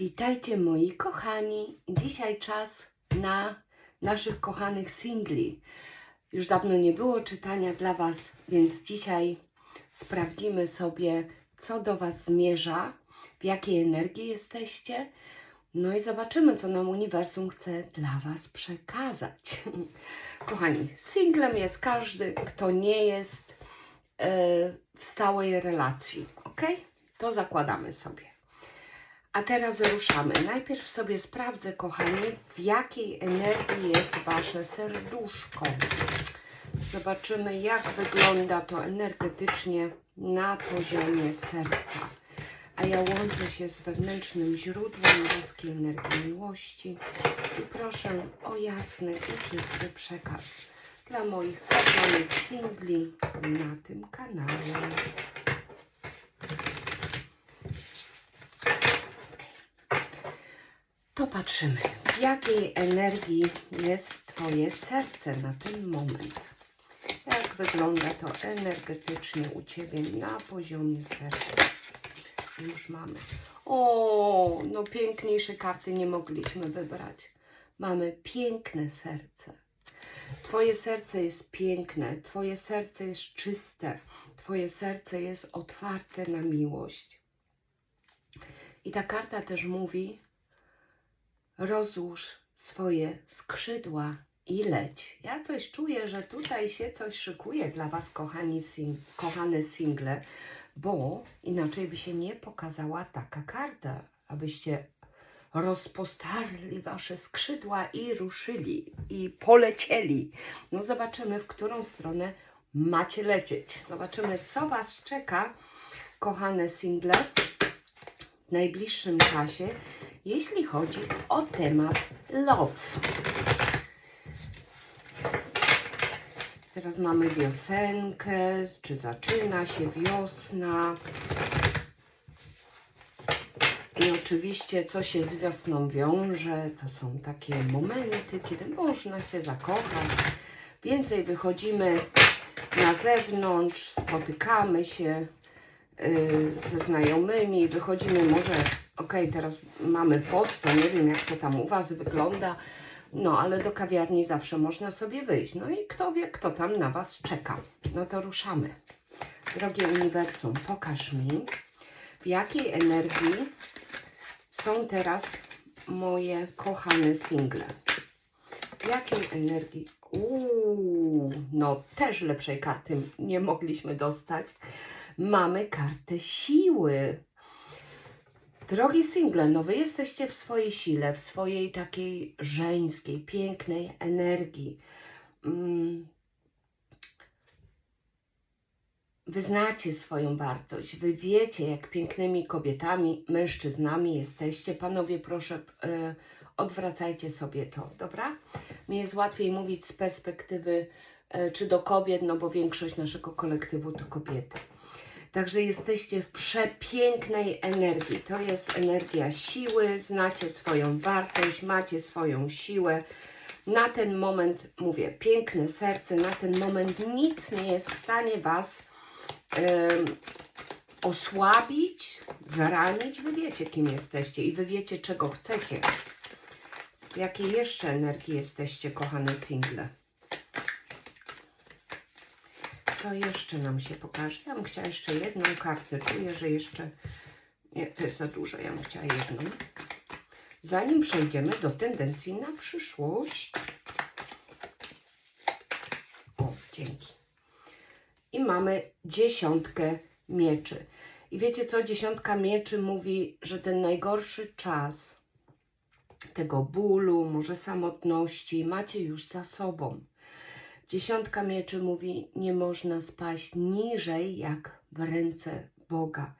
Witajcie moi kochani. Dzisiaj czas na naszych kochanych singli. Już dawno nie było czytania dla Was, więc dzisiaj sprawdzimy sobie, co do Was zmierza, w jakiej energii jesteście. No i zobaczymy, co nam uniwersum chce dla Was przekazać. Kochani, singlem jest każdy, kto nie jest e, w stałej relacji, ok? To zakładamy sobie. A teraz ruszamy. Najpierw sobie sprawdzę, kochani, w jakiej energii jest Wasze serduszko. Zobaczymy, jak wygląda to energetycznie na poziomie serca. A ja łączę się z wewnętrznym źródłem boskiej energii miłości i proszę o jasny i czysty przekaz dla moich kochanych singli na tym kanale. Popatrzymy, w jakiej energii jest Twoje serce na ten moment. Jak wygląda to energetycznie u Ciebie na poziomie serca. Już mamy. O, no piękniejsze karty nie mogliśmy wybrać. Mamy piękne serce. Twoje serce jest piękne, Twoje serce jest czyste, Twoje serce jest otwarte na miłość. I ta karta też mówi, rozłóż swoje skrzydła i leć. Ja coś czuję, że tutaj się coś szykuje dla Was, kochani sing kochane single, bo inaczej by się nie pokazała taka karta, abyście rozpostarli Wasze skrzydła i ruszyli, i polecieli. No zobaczymy, w którą stronę macie lecieć. Zobaczymy, co Was czeka, kochane single, w najbliższym czasie jeśli chodzi o temat love. Teraz mamy wiosenkę, czy zaczyna się wiosna. I oczywiście, co się z wiosną wiąże, to są takie momenty, kiedy można się zakochać. Więcej wychodzimy na zewnątrz, spotykamy się yy, ze znajomymi, wychodzimy może ok, teraz mamy post, to nie wiem jak to tam u Was wygląda, no ale do kawiarni zawsze można sobie wyjść. No i kto wie, kto tam na Was czeka. No to ruszamy. Drogie uniwersum, pokaż mi, w jakiej energii są teraz moje kochane single. W jakiej energii? Uuu, no też lepszej karty nie mogliśmy dostać. Mamy kartę siły. Drogi single, no wy jesteście w swojej sile, w swojej takiej żeńskiej, pięknej energii. Mm. Wy znacie swoją wartość, wy wiecie, jak pięknymi kobietami, mężczyznami jesteście. Panowie, proszę, y, odwracajcie sobie to, dobra? Mi jest łatwiej mówić z perspektywy y, czy do kobiet, no bo większość naszego kolektywu to kobiety. Także jesteście w przepięknej energii. To jest energia siły, znacie swoją wartość, macie swoją siłę. Na ten moment, mówię, piękne serce, na ten moment nic nie jest w stanie Was um, osłabić, zranić. Wy wiecie, kim jesteście i Wy wiecie, czego chcecie. W jakiej jeszcze energii jesteście, kochane single? Co jeszcze nam się pokaże? Ja bym chciała jeszcze jedną kartę. Czuję, że jeszcze... Nie, to jest za dużo. Ja bym chciała jedną. Zanim przejdziemy do tendencji na przyszłość. O, dzięki. I mamy dziesiątkę mieczy. I wiecie co? Dziesiątka mieczy mówi, że ten najgorszy czas tego bólu, może samotności macie już za sobą. Dziesiątka mieczy mówi, nie można spaść niżej jak w ręce Boga.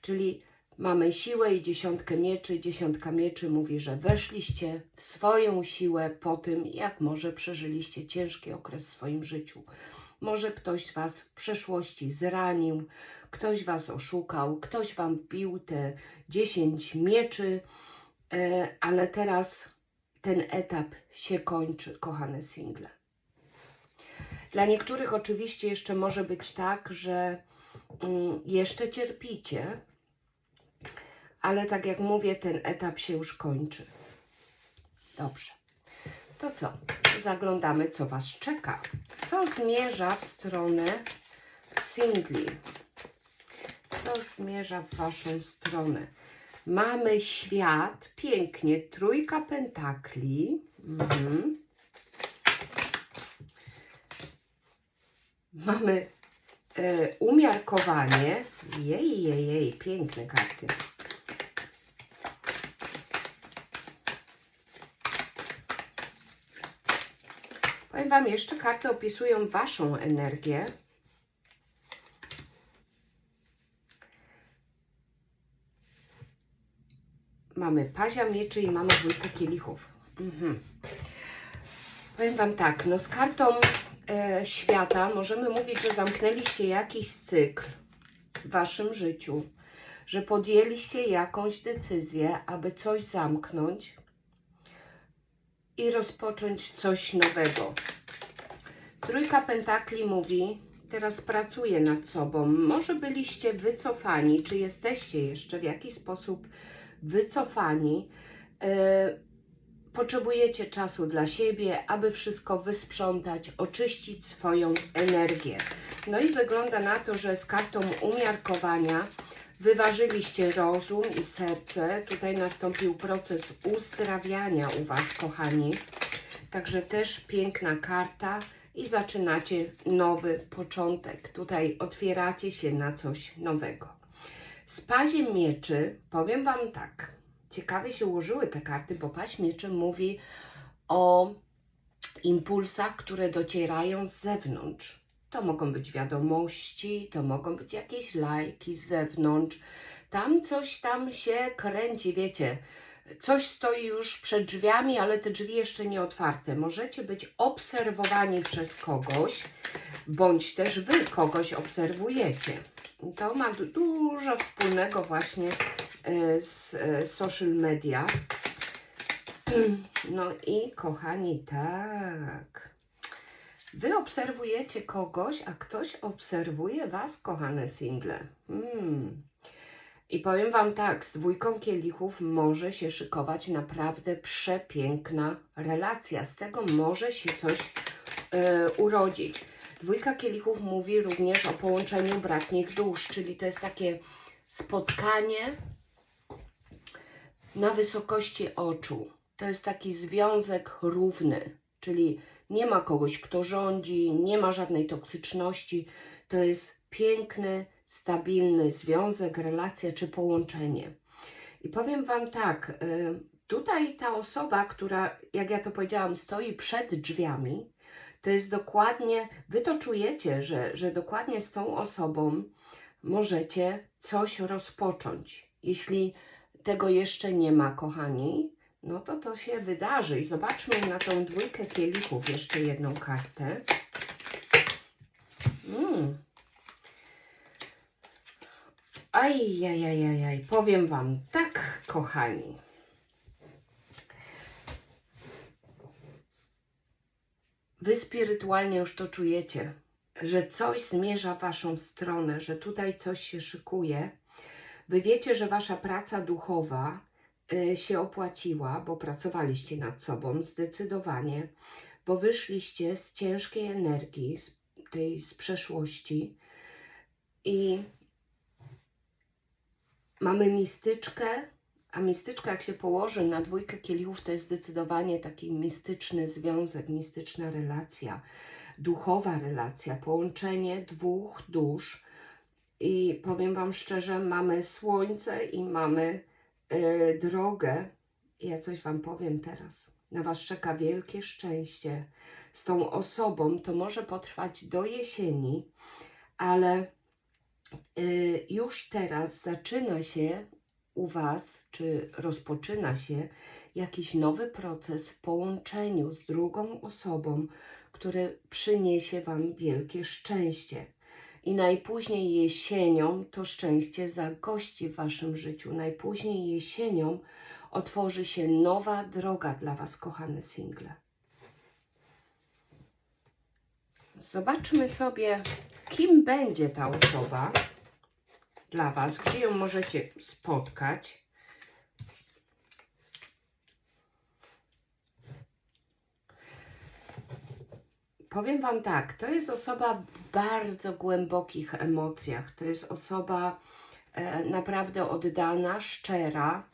Czyli mamy siłę i dziesiątkę mieczy. Dziesiątka mieczy mówi, że weszliście w swoją siłę po tym, jak może przeżyliście ciężki okres w swoim życiu. Może ktoś Was w przeszłości zranił, ktoś Was oszukał, ktoś Wam wbił te dziesięć mieczy, e, ale teraz ten etap się kończy, kochane single. Dla niektórych oczywiście jeszcze może być tak, że mm, jeszcze cierpicie, ale tak jak mówię, ten etap się już kończy. Dobrze. To co? Zaglądamy, co Was czeka. Co zmierza w stronę singli? Co zmierza w Waszą stronę? Mamy świat, pięknie, trójka pentakli. Mhm. Mamy e, umiarkowanie. Jej, jej, jej, piękne karty. Powiem Wam, jeszcze karty opisują Waszą energię. Mamy pazia mieczy i mamy dwójkę kielichów. Mhm. Powiem Wam tak, no z kartą e, świata możemy mówić, że zamknęliście jakiś cykl w Waszym życiu, że podjęliście jakąś decyzję, aby coś zamknąć i rozpocząć coś nowego. Trójka Pentakli mówi, teraz pracuję nad sobą. Może byliście wycofani, czy jesteście jeszcze w jakiś sposób wycofani. E, potrzebujecie czasu dla siebie, aby wszystko wysprzątać, oczyścić swoją energię. No i wygląda na to, że z kartą umiarkowania wyważyliście rozum i serce. Tutaj nastąpił proces uzdrawiania u Was, kochani. Także też piękna karta i zaczynacie nowy początek. Tutaj otwieracie się na coś nowego. Z paziem mieczy powiem Wam tak. Ciekawie się ułożyły te karty, bo paź mieczy mówi o impulsach, które docierają z zewnątrz. To mogą być wiadomości, to mogą być jakieś lajki z zewnątrz. Tam coś tam się kręci, wiecie. Coś stoi już przed drzwiami, ale te drzwi jeszcze nie otwarte. Możecie być obserwowani przez kogoś, bądź też wy kogoś obserwujecie. To ma du- dużo wspólnego właśnie z e, social media. No i kochani, tak. Wy obserwujecie kogoś, a ktoś obserwuje Was, kochane single. Hmm. I powiem Wam tak, z dwójką kielichów może się szykować naprawdę przepiękna relacja. Z tego może się coś e, urodzić. Dwójka kielichów mówi również o połączeniu bratnich dusz, czyli to jest takie spotkanie na wysokości oczu. To jest taki związek równy, czyli nie ma kogoś, kto rządzi, nie ma żadnej toksyczności. To jest piękny, stabilny związek, relacja czy połączenie. I powiem Wam tak, y, tutaj ta osoba, która, jak ja to powiedziałam, stoi przed drzwiami, to jest dokładnie, Wy to czujecie, że, że dokładnie z tą osobą możecie coś rozpocząć. Jeśli tego jeszcze nie ma, kochani, no to to się wydarzy. I zobaczmy na tą dwójkę kielichów jeszcze jedną kartę. Mm. Ajajajajaj, powiem Wam tak, kochani. Wy spirytualnie już to czujecie, że coś zmierza w Waszą stronę, że tutaj coś się szykuje. Wy wiecie, że Wasza praca duchowa y, się opłaciła, bo pracowaliście nad sobą zdecydowanie, bo wyszliście z ciężkiej energii, z tej z przeszłości i mamy mistyczkę, a mistyczka jak się położy na dwójkę kielichów, to jest zdecydowanie taki mistyczny związek, mistyczna relacja, duchowa relacja, połączenie dwóch dusz. I powiem Wam szczerze, mamy słońce i mamy y, drogę. Ja coś Wam powiem teraz. Na Was czeka wielkie szczęście. Z tą osobą to może potrwać do jesieni, ale y, już teraz zaczyna się u Was, czy rozpoczyna się jakiś nowy proces w połączeniu z drugą osobą, który przyniesie Wam wielkie szczęście. I najpóźniej jesienią to szczęście zagości w Waszym życiu. Najpóźniej jesienią otworzy się nowa droga dla Was, kochane single. Zobaczmy sobie, kim będzie ta osoba dla Was, gdzie ją możecie spotkać. Powiem Wam tak, to jest osoba w bardzo głębokich emocjach. To jest osoba e, naprawdę oddana, szczera.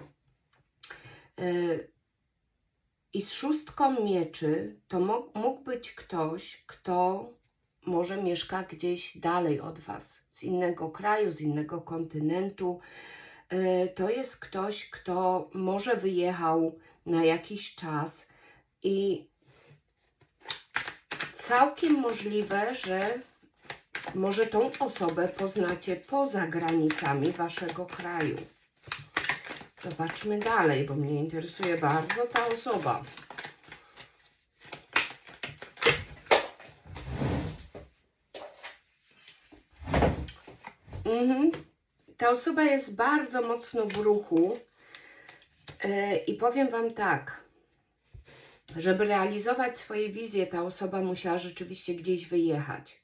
E, I z szóstką mieczy to mógł być ktoś, kto może mieszka gdzieś dalej od Was, z innego kraju, z innego kontynentu. E, To jest ktoś, kto może wyjechał na jakiś czas i całkiem możliwe, że może tą osobę poznacie poza granicami Waszego kraju. Zobaczmy dalej, bo mnie interesuje bardzo ta osoba. Mhm. Ta osoba jest bardzo mocno w ruchu e, i powiem Wam tak, żeby realizować swoje wizje, ta osoba musiała rzeczywiście gdzieś wyjechać.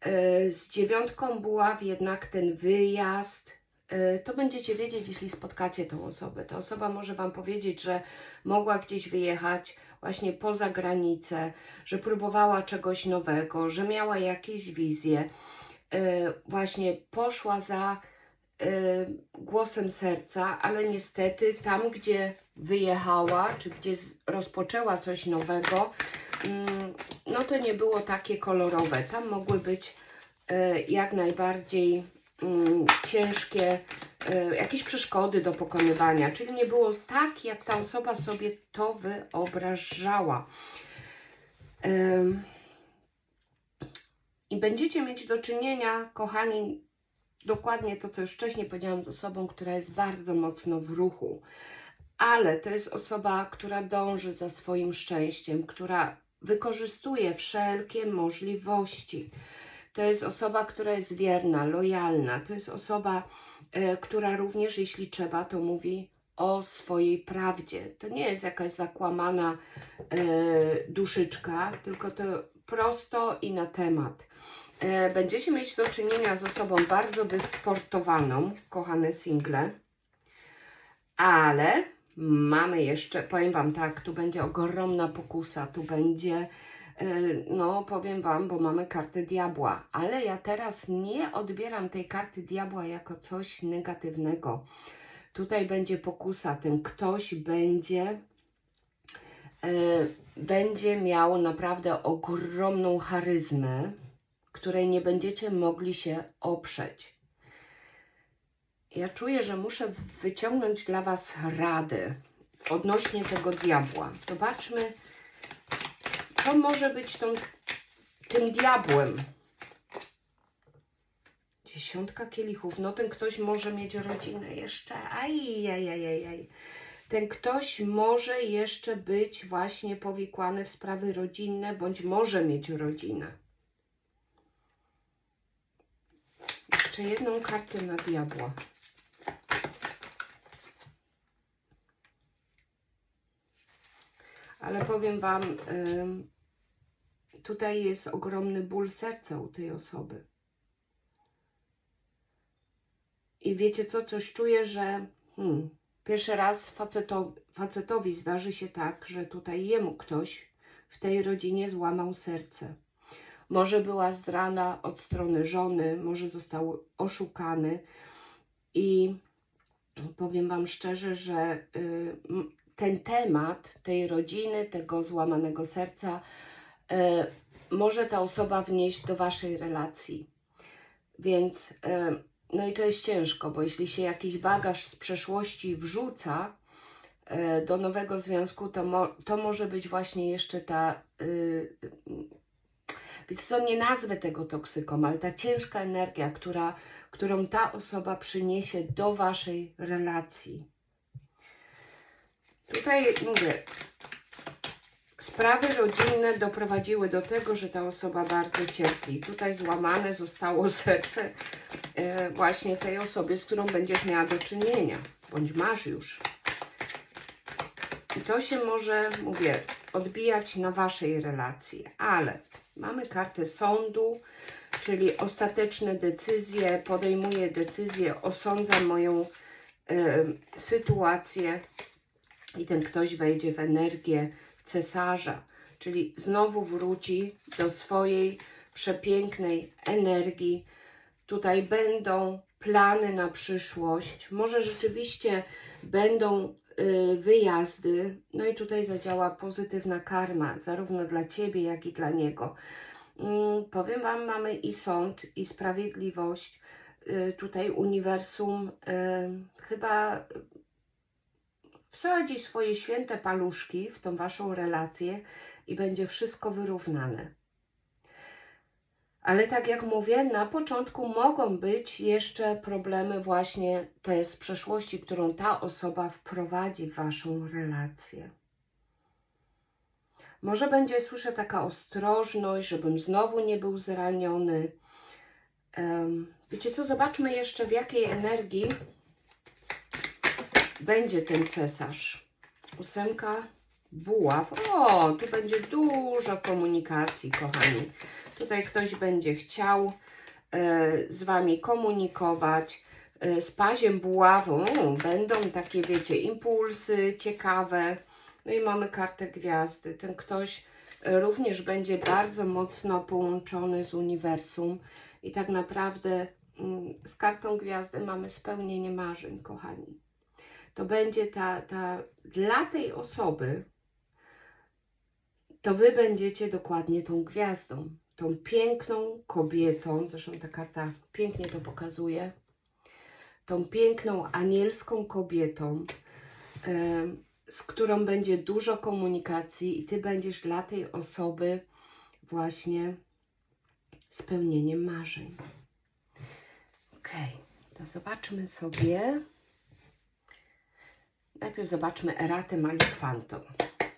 E, Z dziewiątką buław jednak ten wyjazd, e, to będziecie wiedzieć, jeśli spotkacie tą osobę. Ta osoba może Wam powiedzieć, że mogła gdzieś wyjechać właśnie poza granicę, że próbowała czegoś nowego, że miała jakieś wizje. E, Właśnie poszła za głosem serca, ale niestety tam, gdzie wyjechała, czy gdzie rozpoczęła coś nowego, mm, no to nie było takie kolorowe. Tam mogły być e, jak najbardziej mm, ciężkie e, jakieś przeszkody do pokonywania, czyli nie było tak, jak ta osoba sobie to wyobrażała. I będziecie mieć do czynienia, kochani, dokładnie to, co już wcześniej powiedziałam, z osobą, która jest bardzo mocno w ruchu. Ale to jest osoba, która dąży za swoim szczęściem, która wykorzystuje wszelkie możliwości. To jest osoba, która jest wierna, lojalna. To jest osoba, e, która również, jeśli trzeba, to mówi o swojej prawdzie. To nie jest jakaś zakłamana e, duszyczka, tylko to prosto i na temat. E, Będziecie mieć do czynienia z osobą bardzo wysportowaną, kochane single, ale mamy jeszcze, powiem Wam tak, tu będzie ogromna pokusa, tu będzie, e, no powiem Wam, bo mamy kartę diabła, ale ja teraz nie odbieram tej karty diabła jako coś negatywnego. Tutaj będzie pokusa, ten ktoś będzie e, będzie miał naprawdę ogromną charyzmę, której nie będziecie mogli się oprzeć. Ja czuję, że muszę wyciągnąć dla Was radę odnośnie tego diabła. Zobaczmy, co może być tą, tym diabłem. Dziesiątka kielichów. No ten ktoś może mieć rodzinę jeszcze. Aj, aj, aj, aj, aj. Ten ktoś może jeszcze być właśnie powikłany w sprawy rodzinne, bądź może mieć rodzinę. Jeszcze jedną kartę na diabła. Ale powiem Wam, tutaj jest ogromny ból serca u tej osoby. I wiecie co, coś czuję, że hmm, pierwszy raz facetowi, facetowi zdarzy się tak, że tutaj jemu ktoś w tej rodzinie złamał serce. Może była zdrana od strony żony, może został oszukany i powiem Wam szczerze, że y, ten temat tej rodziny, tego złamanego serca, y, może ta osoba wnieść do Waszej relacji. Więc, y, no i to jest ciężko, bo jeśli się jakiś bagaż z przeszłości wrzuca do nowego związku, to, mo, to może być właśnie jeszcze ta. Więc co nie nazwę tego toksyką, ale ta ciężka energia, która, którą ta osoba przyniesie do waszej relacji. Tutaj mówię, sprawy rodzinne doprowadziły do tego, że ta osoba bardzo cierpi. Tutaj złamane zostało serce e, właśnie tej osoby, z którą będziesz miała do czynienia, bądź masz już. I to się może, mówię, odbijać na waszej relacji, ale mamy kartę sądu, czyli ostateczne decyzje, podejmuję decyzję, osądzam moją e, sytuację i ten ktoś wejdzie w energię cesarza, czyli znowu wróci do swojej przepięknej energii. Tutaj będą plany na przyszłość, może rzeczywiście będą y, wyjazdy, no i tutaj zadziała pozytywna karma, zarówno dla Ciebie, jak i dla niego. Mm, Powiem Wam, mamy i sąd, i sprawiedliwość. Y, Tutaj uniwersum y, chyba wsadzi swoje święte paluszki w tą Waszą relację i będzie wszystko wyrównane. Ale tak jak mówię, na początku mogą być jeszcze problemy właśnie te z przeszłości, którą ta osoba wprowadzi w Waszą relację. Może będzie, słyszę, taka ostrożność, żebym znowu nie był zraniony. Em, wiecie co, zobaczmy jeszcze w jakiej energii będzie ten cesarz. Ósemka buław. O, tu będzie dużo komunikacji, kochani. Tutaj ktoś będzie chciał e, z Wami komunikować. E, z paziem buławą będą takie, wiecie, impulsy ciekawe. No i mamy kartę gwiazdy. Ten ktoś e, również będzie bardzo mocno połączony z uniwersum. I tak naprawdę mm, z kartą gwiazdy mamy spełnienie marzeń, kochani. To będzie ta, ta dla tej osoby, to Wy będziecie dokładnie tą gwiazdą, tą piękną kobietą, zresztą ta karta pięknie to pokazuje, tą piękną anielską kobietą, z którą będzie dużo komunikacji i Ty będziesz dla tej osoby właśnie spełnieniem marzeń. Ok, to zobaczmy sobie. Najpierw zobaczmy Eratę Malikwanto.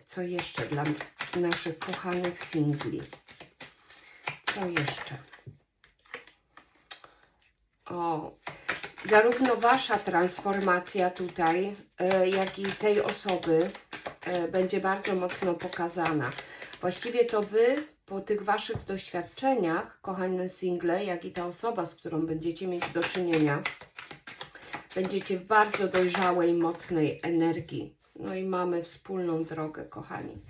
Co jeszcze dla naszych kochanych singli? Co jeszcze? O, zarówno Wasza transformacja tutaj, e, jak i tej osoby e, będzie bardzo mocno pokazana. Właściwie to Wy po tych Waszych doświadczeniach, kochane single, jak i ta osoba, z którą będziecie mieć do czynienia, będziecie w bardzo dojrzałej, mocnej energii. No i mamy wspólną drogę, kochani.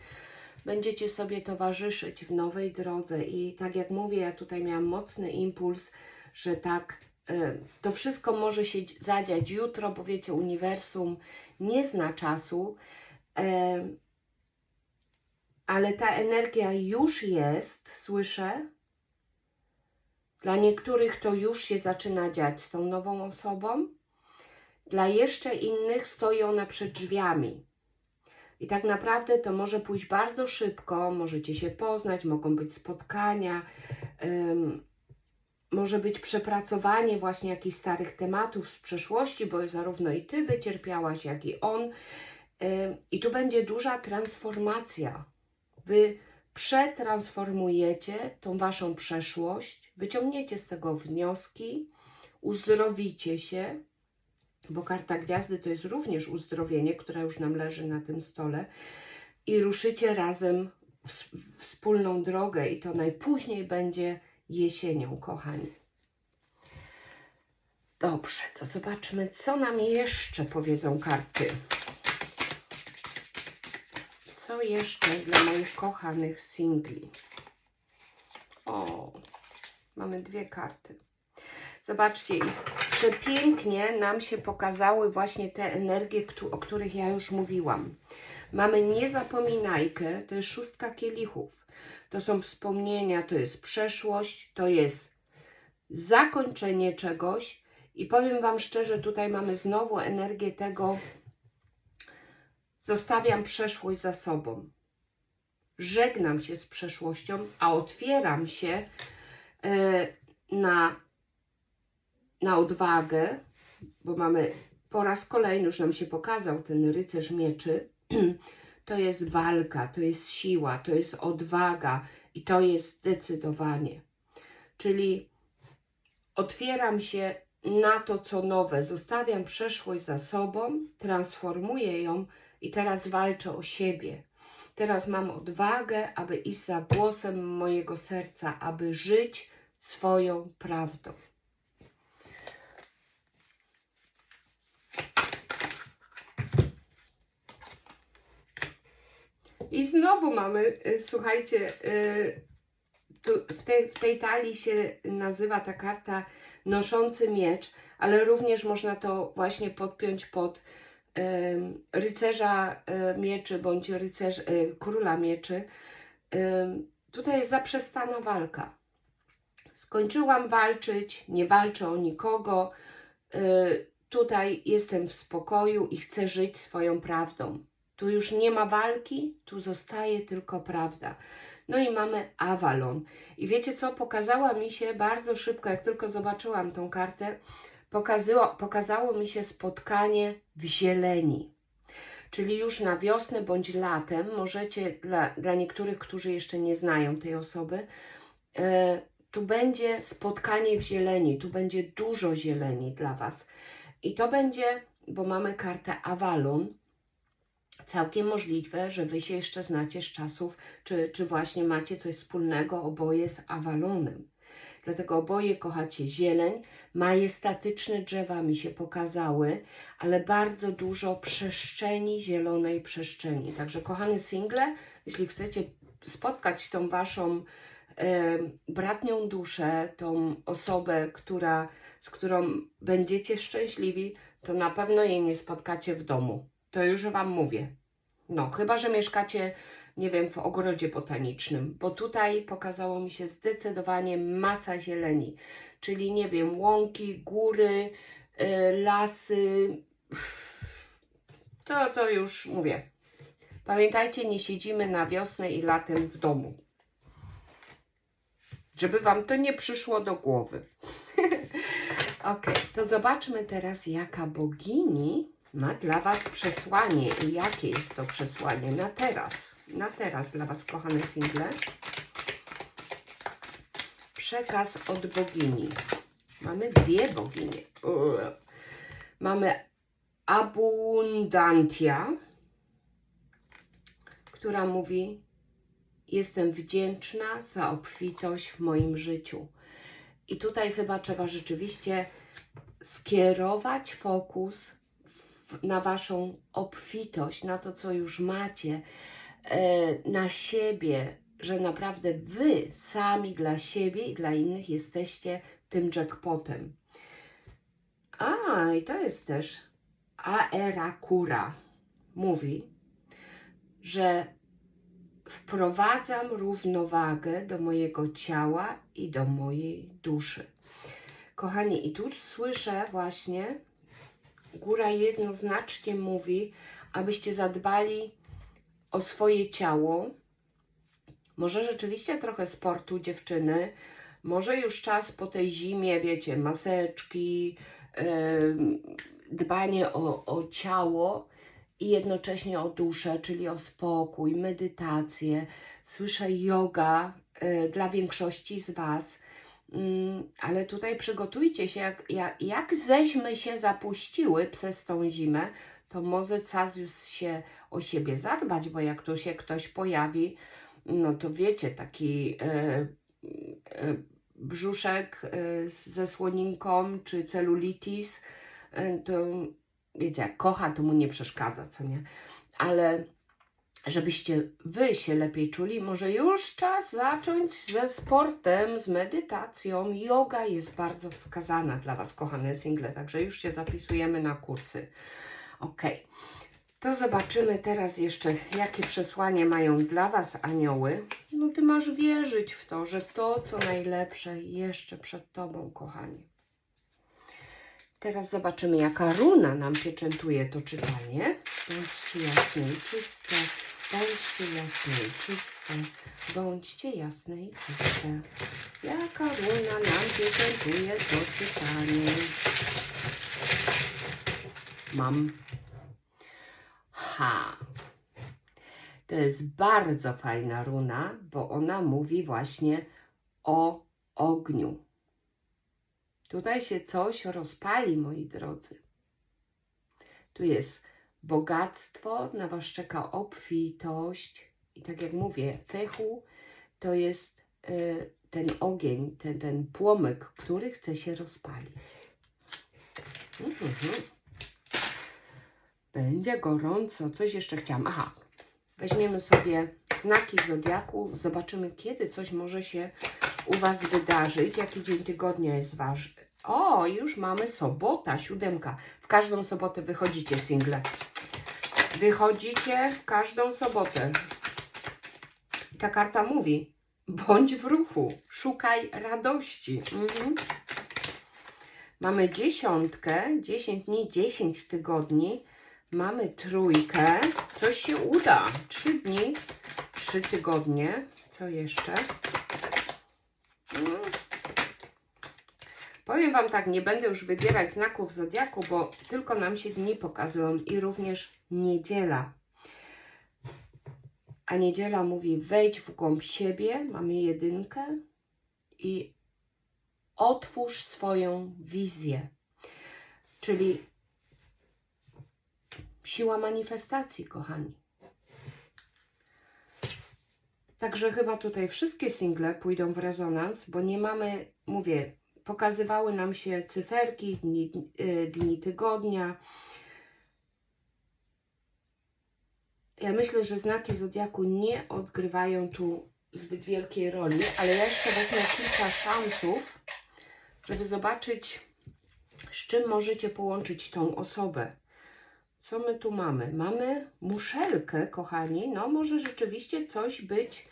Będziecie sobie towarzyszyć w nowej drodze i tak jak mówię, ja tutaj miałam mocny impuls, że tak, y, to wszystko może się dzi- zadziać jutro, bo wiecie, uniwersum nie zna czasu, em, ale ta energia już jest, słyszę. Dla niektórych to już się zaczyna dziać z tą nową osobą, dla jeszcze innych stoi ona przed drzwiami. I tak naprawdę to może pójść bardzo szybko, możecie się poznać, mogą być spotkania, może być przepracowanie właśnie jakichś starych tematów z przeszłości, bo zarówno i Ty wycierpiałaś, jak i on. I tu będzie duża transformacja. Wy przetransformujecie tą Waszą przeszłość, wyciągniecie z tego wnioski, uzdrowicie się, bo karta gwiazdy to jest również uzdrowienie, które już nam leży na tym stole i ruszycie razem w wspólną drogę i to najpóźniej będzie jesienią, kochani. Dobrze, to zobaczmy, co nam jeszcze powiedzą karty. Co jeszcze dla moich kochanych singli? O, mamy dwie karty. Zobaczcie, przepięknie nam się pokazały właśnie te energie, o których ja już mówiłam. Mamy niezapominajkę, to jest szóstka kielichów. To są wspomnienia, to jest przeszłość, to jest zakończenie czegoś. I powiem Wam szczerze, tutaj mamy znowu energię tego, zostawiam przeszłość za sobą. Żegnam się z przeszłością, a otwieram się e, na na odwagę, bo mamy po raz kolejny już nam się pokazał ten rycerz mieczy. To jest walka, to jest siła, to jest odwaga i to jest zdecydowanie. Czyli otwieram się na to, co nowe, zostawiam przeszłość za sobą, transformuję ją i teraz walczę o siebie. Teraz mam odwagę, aby iść za głosem mojego serca, aby żyć swoją prawdą. I znowu mamy, y, słuchajcie, y, tu, w, tej, w tej talii się nazywa ta karta noszący miecz, ale również można to właśnie podpiąć pod rycerza e, mieczy bądź rycerz, króla mieczy. Tutaj jest zaprzestana walka. Skończyłam walczyć, nie walczę o nikogo. tutaj jestem w spokoju i chcę żyć swoją prawdą. Tu już nie ma walki, tu zostaje tylko prawda. No i mamy Avalon. I wiecie co? Pokazała mi się bardzo szybko, jak tylko zobaczyłam tą kartę, pokazało, pokazało mi się spotkanie w zieleni. Czyli już na wiosnę bądź latem możecie, dla, dla niektórych, którzy jeszcze nie znają tej osoby, e, tu będzie spotkanie w zieleni, tu będzie dużo zieleni dla Was. I to będzie, bo mamy kartę Avalon, całkiem możliwe, że Wy się jeszcze znacie z czasów, czy, czy właśnie macie coś wspólnego oboje z Avalonem. Dlatego oboje kochacie zieleń, majestatyczne drzewa mi się pokazały, ale bardzo dużo przestrzeni, zielonej przestrzeni. Także kochane single, jeśli chcecie spotkać tą Waszą e, bratnią duszę, tą osobę, która, z którą będziecie szczęśliwi, to na pewno jej nie spotkacie w domu. To już Wam mówię. No, chyba, że mieszkacie, nie wiem, w ogrodzie botanicznym, bo tutaj pokazało mi się zdecydowanie masa zieleni, czyli nie wiem, łąki, góry, y, lasy. To, to już mówię. Pamiętajcie, nie siedzimy na wiosnę i latem w domu. Żeby Wam to nie przyszło do głowy. ok, to zobaczmy teraz, jaka bogini ma dla Was przesłanie i jakie jest to przesłanie na teraz. Na teraz dla Was, kochane single. Przekaz od bogini. Mamy dwie boginie. Mamy Abundantia, która mówi: Jestem wdzięczna za obfitość w moim życiu. I tutaj chyba trzeba rzeczywiście skierować fokus na Waszą obfitość, na to, co już macie, e, na siebie, że naprawdę Wy sami dla siebie i dla innych jesteście tym jackpotem. A, i to jest też Aerakura. Mówi, że wprowadzam równowagę do mojego ciała i do mojej duszy. Kochani, i tu słyszę właśnie, góra jednoznacznie mówi, abyście zadbali o swoje ciało. Może rzeczywiście trochę sportu dziewczyny, może już czas po tej zimie, wiecie, maseczki, dbanie o, o ciało i jednocześnie o duszę, czyli o spokój, medytację. Słyszę yoga e, dla większości z Was. Mm, ale tutaj przygotujcie się, jak, jak, jak ześmy się zapuściły przez tą zimę, to może już się o siebie zadbać, bo jak tu się ktoś pojawi, no to wiecie, taki e, e, brzuszek e, ze słoninką czy celulitis, e, to wiecie, jak kocha, to mu nie przeszkadza, co nie? Ale żebyście wy się lepiej czuli, może już czas zacząć ze sportem, z medytacją. Yoga jest bardzo wskazana dla Was, kochane single, także już się zapisujemy na kursy. Ok, to zobaczymy teraz jeszcze, jakie przesłanie mają dla Was anioły. No Ty masz wierzyć w to, że to, co najlepsze jeszcze przed Tobą, kochani. Teraz zobaczymy, jaka runa nam pieczętuje to czytanie. Bądźcie jasne i czyste, bądźcie jasne i czyste, bądźcie jasne i czyste. Jaka runa nam pieczętuje to czytanie? Mam. Ha. To jest bardzo fajna runa, bo ona mówi właśnie o ogniu. Tutaj się coś rozpali, moi drodzy. Tu jest bogactwo, na Was czeka obfitość. I tak jak mówię, fechu to jest y, ten ogień, ten, ten płomyk, który chce się rozpalić. Mhm. Będzie gorąco. Coś jeszcze chciałam. Aha. weźmiemy sobie znaki zodiaku, zobaczymy, kiedy coś może się u Was wydarzyć, jaki dzień tygodnia jest ważny. O, już mamy sobota, siódemka. W każdą sobotę wychodzicie single. Wychodzicie w każdą sobotę. Ta karta mówi, bądź w ruchu, szukaj radości. Mhm. Mamy dziesiątkę, 10 dni, 10 tygodni. Mamy trójkę, coś się uda. 3 dni, 3 tygodnie. Co jeszcze? Mm. Powiem Wam tak, nie będę już wybierać znaków zodiaku, bo tylko nam się dni pokazują i również niedziela. A niedziela mówi wejdź w głąb siebie, mamy jedynkę i otwórz swoją wizję. Czyli siła manifestacji, kochani. Także chyba tutaj wszystkie single pójdą w rezonans, bo nie mamy, mówię, pokazywały nam się cyferki, dni, y, dni tygodnia. Ja myślę, że znaki zodiaku nie odgrywają tu zbyt wielkiej roli, ale ja jeszcze wezmę kilka szansów, żeby zobaczyć, z czym możecie połączyć tą osobę. Co my tu mamy? Mamy muszelkę, kochani. No, może rzeczywiście coś być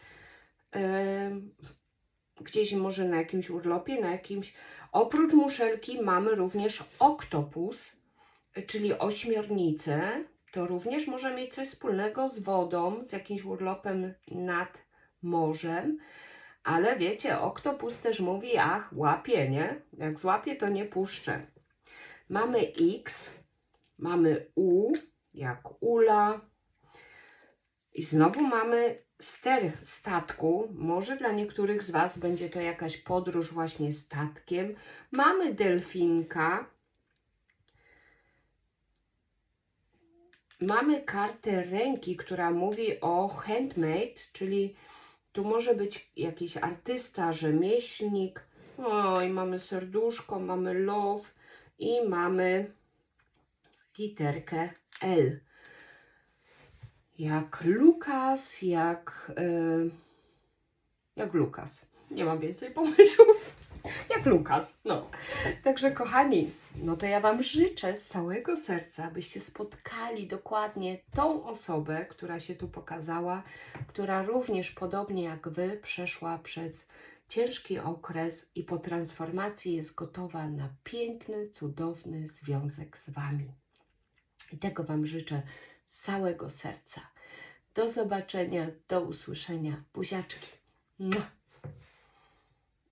gdzieś może na jakimś urlopie, na jakimś. Oprócz muszelki mamy również oktopus, czyli ośmiornicę. To również może mieć coś wspólnego z wodą, z jakimś urlopem nad morzem. Ale wiecie, oktopus też mówi, ach, łapie, nie? Jak złapie, to nie puszczę. Mamy X, mamy U, jak Ula. I znowu mamy ster statku. Może dla niektórych z Was będzie to jakaś podróż właśnie statkiem. Mamy delfinka. Mamy kartę ręki, która mówi o handmade, czyli tu może być jakiś artysta, rzemieślnik. Oj, mamy serduszko, mamy love i mamy literkę L. Jak Lukas, jak, yy, jak Lukas. Nie mam więcej pomysłów. Jak Lukas, no. Także kochani, no to ja Wam życzę z całego serca, abyście spotkali dokładnie tą osobę, która się tu pokazała, która również podobnie jak Wy przeszła przez ciężki okres i po transformacji jest gotowa na piękny, cudowny związek z Wami. I tego Wam życzę z całego serca. Do zobaczenia, do usłyszenia. Buziaczki. Mua.